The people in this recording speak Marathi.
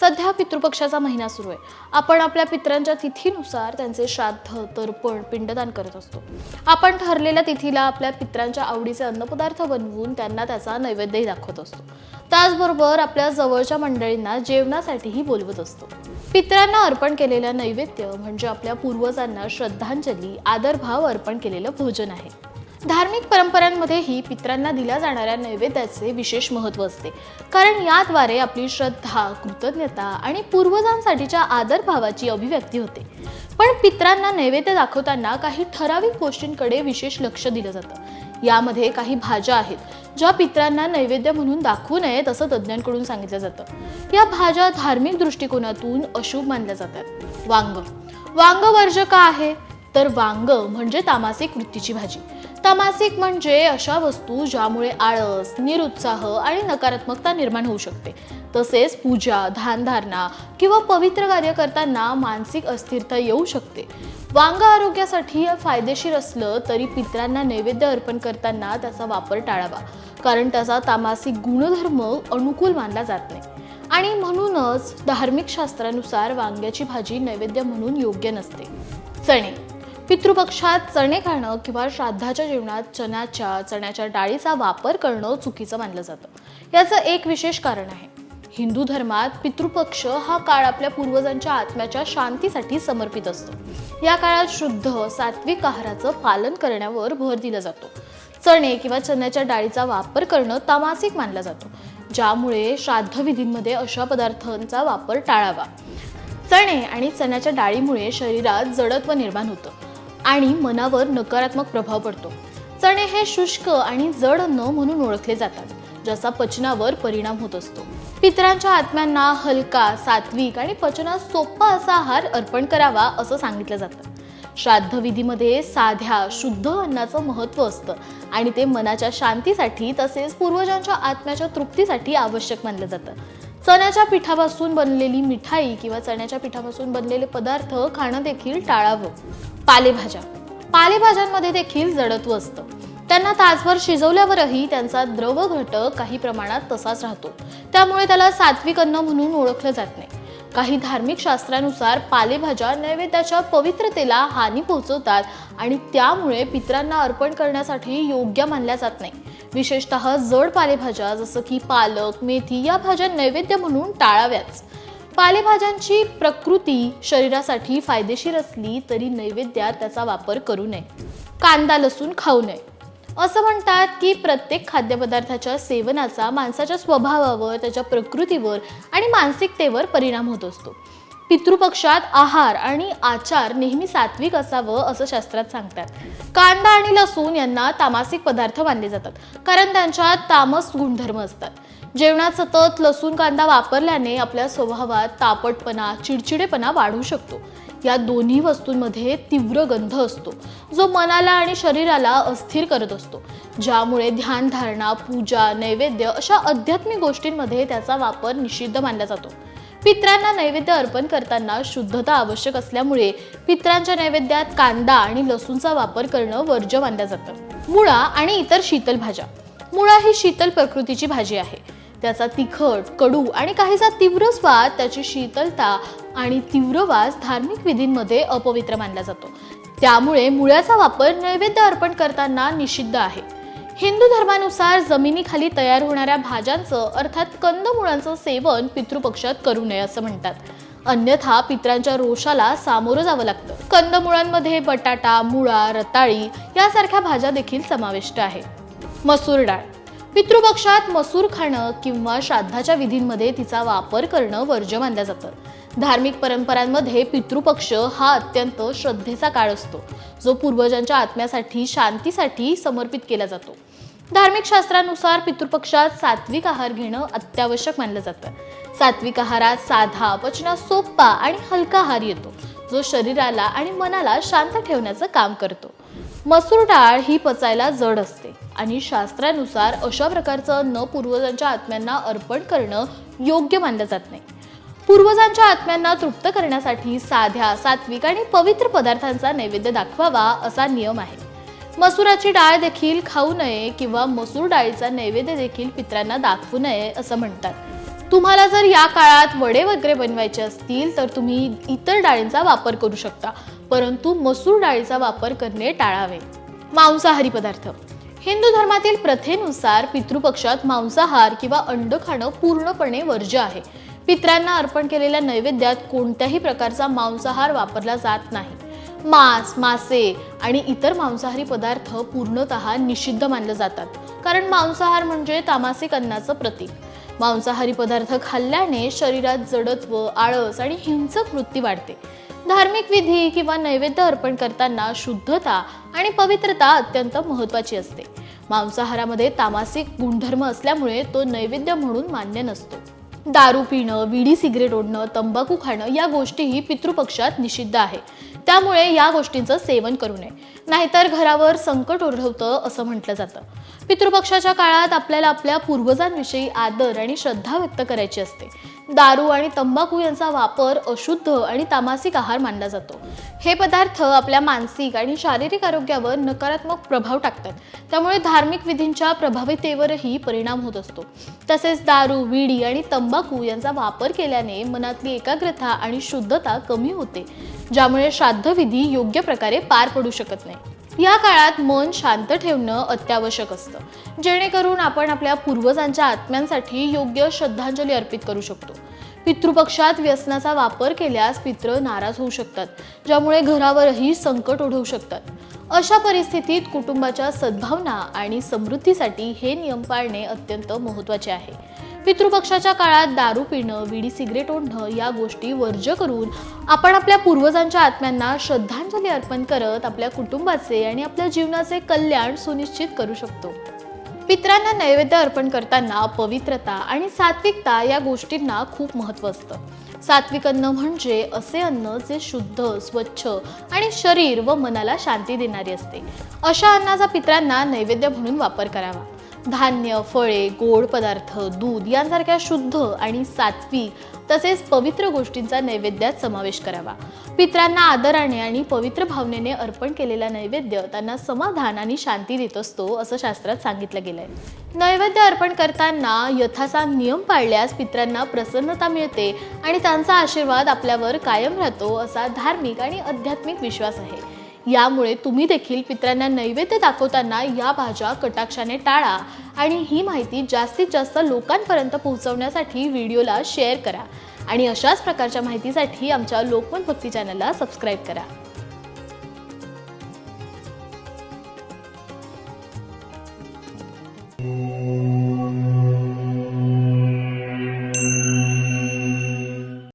सध्या पितृपक्षाचा महिना सुरू आहे. आपण आपल्या पितरांच्या तिथीनुसार त्यांचे श्राद्ध तर्पण पिंडदान करत असतो. आपण ठरलेल्या तिथीला आपल्या पितरांच्या आवडीचे अन्नपदार्थ बनवून त्यांना त्याचा नैवेद्यही दाखवत असतो. त्याचबरोबर आपल्या जवळच्या मंडळींना जेवणासाठीही बोलवत असतो. पितरांना अर्पण केलेलं नैवेद्य म्हणजे आपल्या पूर्वजांना श्रद्धांजली आदरभाव अर्पण केलेलं भोजन आहे. धार्मिक परंपरांमध्येही पितरांना दिल्या जाणाऱ्या नैवेद्याचे विशेष महत्त्व असते. कारण याद्वारे आपली श्रद्धा कृतज्ञता आणि पूर्वजांसाठीच्या आदरभावाची अभिव्यक्ती होते. पण पितरांना नैवेद्य दाखवताना काही ठराविक गोष्टींकडे विशेष लक्ष दिलं जातं. यामध्ये काही भाज्या आहेत ज्या पितरांना नैवेद्य म्हणून दाखवू नयेत असं तज्ज्ञांकडून सांगितलं जातं. या भाज्या धार्मिक दृष्टिकोनातून अशुभ मानल्या जातात. वांग. वांग वर्ज का आहे. तर वांग म्हणजे तामासिक वृत्तीची भाजी. तामासिक म्हणजे अशा वस्तू ज्यामुळे आळस निरुत्साह आणि नकारात्मकता निर्माण होऊ शकते. तसेच पूजा ध्यानधारणा किंवा पवित्र कार्य करताना मानसिक अस्थिरता येऊ शकते. वांग आरोग्यासाठी फायदेशीर असलं तरी पित्रांना नैवेद्य अर्पण करताना त्याचा वापर टाळावा. कारण त्याचा तामासिक गुणधर्म अनुकूल मानला जात नाही. आणि म्हणूनच धार्मिक शास्त्रानुसार वांग्याची भाजी नैवेद्य म्हणून योग्य नसते. चणे पितृपक्षात चणे खाणं किंवा श्राद्धाच्या जीवनात चण्याच्या चण्याच्या डाळीचा वापर करणं चुकीचं मानलं जातं. याचं एक विशेष कारण आहे. हिंदू धर्मात पितृपक्ष हा काळ आपल्या पूर्वजांच्या आत्म्याच्या शांतीसाठी समर्पित असतो. या काळात शुद्ध सात्विक आहाराचं पालन करण्यावर भर दिला जातो. चणे किंवा चण्याच्या डाळीचा वापर करणं तामासिक मानला जातो. ज्यामुळे श्राद्धविधींमध्ये अशा पदार्थांचा वापर टाळावा. चणे आणि चण्याच्या डाळीमुळे शरीरात जडत्व निर्माण होतं. आणि मनावर नकारात्मक प्रभाव पडतो. चणे हे शुष्क आणि जड अन्न म्हणून ओळखले जातात ज्याचा पचनावर परिणाम होत असतो. पितरांच्या आत्म्यांना हलका सात्विक आणि पचनात सोपा असा आहार अर्पण करावा असं सांगितलं जातं. श्राद्धविधीमध्ये साध्या शुद्ध अन्नाचं महत्त्व असतं आणि ते मनाच्या शांतीसाठी तसेच पूर्वजांच्या आत्म्याच्या तृप्तीसाठी आवश्यक मानलं जातं. चण्याच्या पिठापासून बनलेली मिठाई किंवा चण्याच्या पिठापासून बनलेले पदार्थ खाणं देखील टाळावं. पालेभाज्या. पालेभाज्यांमध्ये देखील जडत्व असतं. त्यांना तासभर शिजवल्यावरही त्यांचा द्रव घटक काही प्रमाणात तसाच राहतो. त्यामुळे त्याला सात्विक अन्न म्हणून ओळखलं जात नाही. काही धार्मिक शास्त्रानुसार पालेभाज्या नैवेद्याच्या पवित्रतेला हानी पोहोचवतात आणि त्यामुळे पितरांना अर्पण करण्यासाठी योग्य मानल्या जात नाही. विशेषतः जड पालेभाज्या जसं की पालक मेथी या भाज्या नैवेद्य म्हणून टाळाव्याच पालेभाज्यांची प्रकृती शरीरासाठी फायदेशीर असली तरी नैवेद्यात त्याचा वापर करू नये. कांदा लसूण खाऊ नये. असं म्हणतात की प्रत्येक खाद्यपदार्थाच्या सेवनाचा माणसाच्या स्वभावावर त्याच्या प्रकृतीवर आणि मानसिकतेवर परिणाम होत असतो. पितृपक्षात आहार आणि आचार नेहमी सात्विक असावं असं शास्त्रात सांगतात. कांदा आणि लसूण यांना तामासिक पदार्थ मानले जातात कारण त्यांच्यात तामस गुणधर्म असतात. जेवणात सतत लसूण कांदा वापरल्याने आपल्या स्वभावात तापटपणा चिडचिडेपणा वाढू शकतो. या दोन्ही वस्तूंमध्ये तीव्र गंध असतो जो मनाला आणि शरीराला अस्थिर करत असतो. ज्यामुळे ध्यानधारणा पूजा नैवेद्य अशा आध्यात्मिक गोष्टींमध्ये त्याचा वापर निषिद्ध मानला जातो. पित्रांना नैवेद्य अर्पण करताना शुद्धता आवश्यक असल्यामुळे पित्रांच्या नैवेद्यात कांदा आणि लसूणचा वापर करणं वर्ज्य मानलं जातं. मुळा आणि इतर शीतल भाज्या. मुळा ही शीतल प्रकृतीची भाजी आहे. त्याचा तिखट कडू आणि काहीसा तीव्र स्वाद त्याची शीतलता आणि तीव्र वास धार्मिक विधींमध्ये अपवित्र मानला जातो. त्यामुळे मुळ्याचा वापर नैवेद्य अर्पण करताना निषिद्ध आहे. हिंदू धर्मानुसार जमिनीखाली तयार होणाऱ्या भाज्यांचं अर्थात कंदमुळांचं सेवन पितृपक्षात करू नये असं म्हणतात. अन्यथा पित्रांच्या रोषाला सामोरं जावं लागतं. कंदमुळांमध्ये बटाटा मुळा रताळी यासारख्या भाज्या देखील समाविष्ट आहे. मसूर डाळ. पितृपक्षात मसूर खाणं किंवा श्राद्धाच्या विधींमध्ये तिचा वापर करणं वर्ज्य मानलं जातं. धार्मिक परंपरांमध्ये पितृपक्ष हा अत्यंत श्रद्धेचा काळ असतो जो पूर्वजांच्या आत्म्यासाठी शांतीसाठी समर्पित केला जातो. धार्मिक शास्त्रानुसार पितृपक्षात सात्विक आहार घेणं अत्यावश्यक मानलं जातं. सात्विक आहारात साधा पचनात सोपा आणि हलका आहार येतो जो शरीराला आणि मनाला शांत ठेवण्याचं काम करतो. मसूर डाळ ही पचायला जड असते आणि शास्त्रानुसार अशा प्रकारचं न पूर्वजांच्या आत्म्यांना अर्पण करणं योग्य मानलं जात नाही. पूर्वजांच्या आत्म्यांना तृप्त करण्यासाठी साध्या सात्विक आणि पवित्र पदार्थांचा नैवेद्य दाखवावा असा नियम आहे. मसुराची डाळ देखील खाऊ नये किंवा मसूर डाळीचा नैवेद्य देखील पित्रांना दाखवू नये असं म्हणतात. तुम्हाला जर या काळात वडे वगैरे बनवायचे असतील तर तुम्ही इतर डाळींचा वापर करू शकता. परंतु मसूर डाळीचा वापर करणे टाळावे. मांसाहारी पदार्थ. हिंदू धर्मातील प्रथेनुसार पितृपक्षात मांसाहार किंवा अंड खाणं पूर्णपणे वर्ज्य आहे. पित्रांना अर्पण केलेल्या नैवेद्यात कोणत्याही प्रकारचा मांसाहार वापरला जात नाही. मांस मासे आणि इतर मांसाहारी पदार्थ पूर्णतः निषिद्ध मानले जातात. कारण मांसाहार म्हणजे तामासिक अन्नाचं प्रतीक. मांसाहारी पदार्थ खाल्ल्याने शरीरात जडत्व आळस आणि हिंसक वृत्ती वाढते. धार्मिक विधी किंवा नैवेद्य अर्पण करताना शुद्धता आणि पवित्रता अत्यंत महत्वाची असते. मांसाहारामध्ये तामासिक गुणधर्म असल्यामुळे तो नैवेद्य म्हणून मान्य नसतो. दारू पिणं विडी सिगरेट ओढणं तंबाखू खाणं या गोष्टीही पितृपक्षात निषिद्ध आहे. त्यामुळे या गोष्टींचं सेवन करू नये. नाहीतर घरावर संकट ओढवतं असं म्हटलं जातं. पितृपक्षाच्या काळात आपल्याला आपल्या पूर्वजांविषयी आदर आणि श्रद्धा व्यक्त करायची असते. दारू आणि तंबाखू यांचा वापर अशुद्ध आणि तामासिक आहार मानला जातो. हे पदार्थ आपल्या मानसिक आणि शारीरिक आरोग्यावर नकारात्मक प्रभाव टाकतात. त्यामुळे धार्मिक विधींच्या प्रभावितेवरही परिणाम होत असतो. तसेच दारू विडी आणि तंबाखू यांचा वापर केल्याने मनातली एकाग्रता आणि शुद्धता कमी होते ज्यामुळे श्राद्धविधी योग्य प्रकारे पार पडू शकत नाही. या काळात मन शांत ठेवणं अत्यावश्यक असतं. जेणेकरून आपण आपल्या पूर्वजांच्या आत्म्यांसाठी योग्य श्रद्धांजली अर्पित करू शकतो. पितृपक्षात व्यसनाचा वापर केल्यास पित्र नाराज होऊ शकतात ज्यामुळे घरावरही संकट ओढवू शकतात. अशा परिस्थितीत कुटुंबाच्या सद्भावना आणि समृद्धीसाठी हे नियम पाळणे अत्यंत महत्त्वाचे आहे. पितृपक्षाच्या काळात दारू पिणं विडी सिगरेट ओढणं या गोष्टी वर्ज्य करून आपण आपल्या पूर्वजांच्या आत्म्यांना श्रद्धांजली अर्पण करत आपल्या कुटुंबाचे आणि आपल्या जीवनाचे कल्याण सुनिश्चित करू शकतो. पित्रांना नैवेद्य अर्पण करताना पवित्रता आणि सात्विकता या गोष्टींना खूप महत्त्व असतं. सात्विक अन्न म्हणजे असे अन्न जे शुद्ध स्वच्छ आणि शरीर व मनाला शांती देणारी असते. अशा अन्नाचा पित्रांना नैवेद्य म्हणून वापर करावा. धान्य फळे गोड पदार्थ दूध यांसारख्या शुद्ध आणि सात्विक तसेच पवित्र गोष्टींचा नैवेद्यात समावेश करावा. पित्रांना आदराने आणि पवित्र भावनेने अर्पण केलेला नैवेद्य त्यांना समाधान आणि शांती देत असतो असं शास्त्रात सांगितलं गेलंय. नैवेद्य अर्पण करताना यथासा नियम पाळल्यास पित्रांना प्रसन्नता मिळते आणि त्यांचा आशीर्वाद आपल्यावर कायम राहतो असा धार्मिक आणि आध्यात्मिक विश्वास आहे. यामुळे तुम्ही देखील पित्रांना नैवेद्य दाखवताना या भाज्या कटाक्षाने टाळा आणि ही माहिती जास्तीत जास्त लोकांपर्यंत पोहोचवण्यासाठी व्हिडिओला शेअर करा. आणि अशाच प्रकारच्या माहितीसाठी आमच्या लोकमत भक्ती चॅनलला सबस्क्राईब करा.